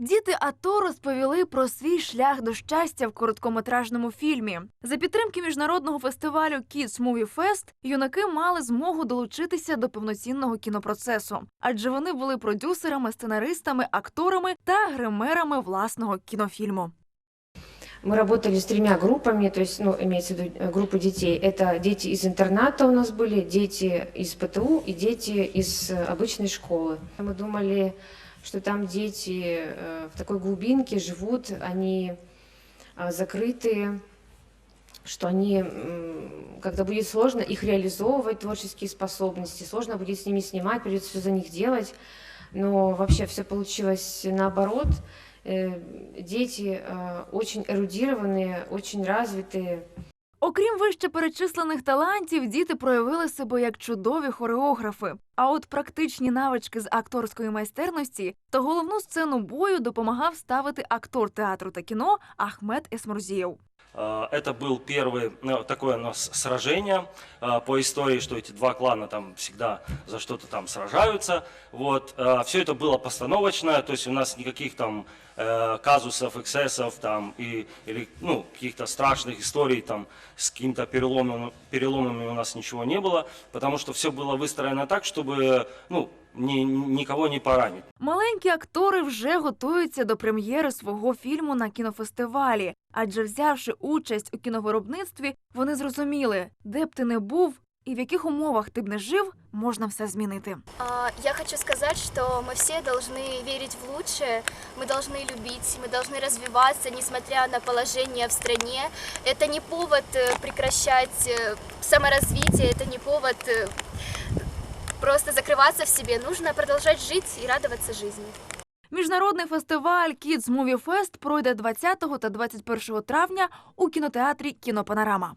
Діти АТО розповіли про свій шлях до щастя в короткометражному фільмі. За підтримки міжнародного фестивалю Kids Movie Fest юнаки мали змогу долучитися до повноцінного кінопроцесу, адже вони були продюсерами, сценаристами, акторами та гримерами власного кінофільму. Мы работали с тремя группами, то есть, ну, имеется в виду э, группы детей. Это дети из интерната у нас были, дети из ПТУ и дети из э, обычной школы. Мы думали, что там дети э, в такой глубинке живут, они э, закрытые, что они, м, когда будет сложно их реализовывать, творческие способности, сложно будет с ними снимать, придется все за них делать. Но вообще все получилось наоборот. Э, Дети э, очень эрудированные, очень развитые. Окрім вище перечислених талантів, діти проявили себе як чудові хореографи. А от практичні навички з акторської майстерності та головну сцену бою допомагав ставити актор театру та кіно Ахмед Есмурзієв. А, Это был первое ну, такое у нас сражение а, по истории, что эти два клана там всегда за что-то там сражаются. Вот. Все это было постановочно, то есть у нас никаких там э, казусов, эксцессов там и, или ну, каких-то страшных историй там с какими-то переломами, переломами у нас ничего не было, потому что все было выстроено так, чтобы ну, ни- никого не поранить. Маленькі актори вже готуються до прем'єри свого фільму на кінофестивалі, адже взявши участь у кіновиробництві, вони зрозуміли, де б ти не був і в яких умовах ти б не жив, можна все змінити. А, Я хочу сказать, что мы все должны верить в лучшее, мы должны любить, мы должны развиваться, несмотря на положение в стране. Это не повод э, прекращать э, саморазвитие, это не повод э, просто закрываться в себе. Нужно продолжать жить и радоваться жизни. Міжнародний фестиваль Kids Movie Fest пройде 20 та 21 травня у кінотеатрі Кінопанорама.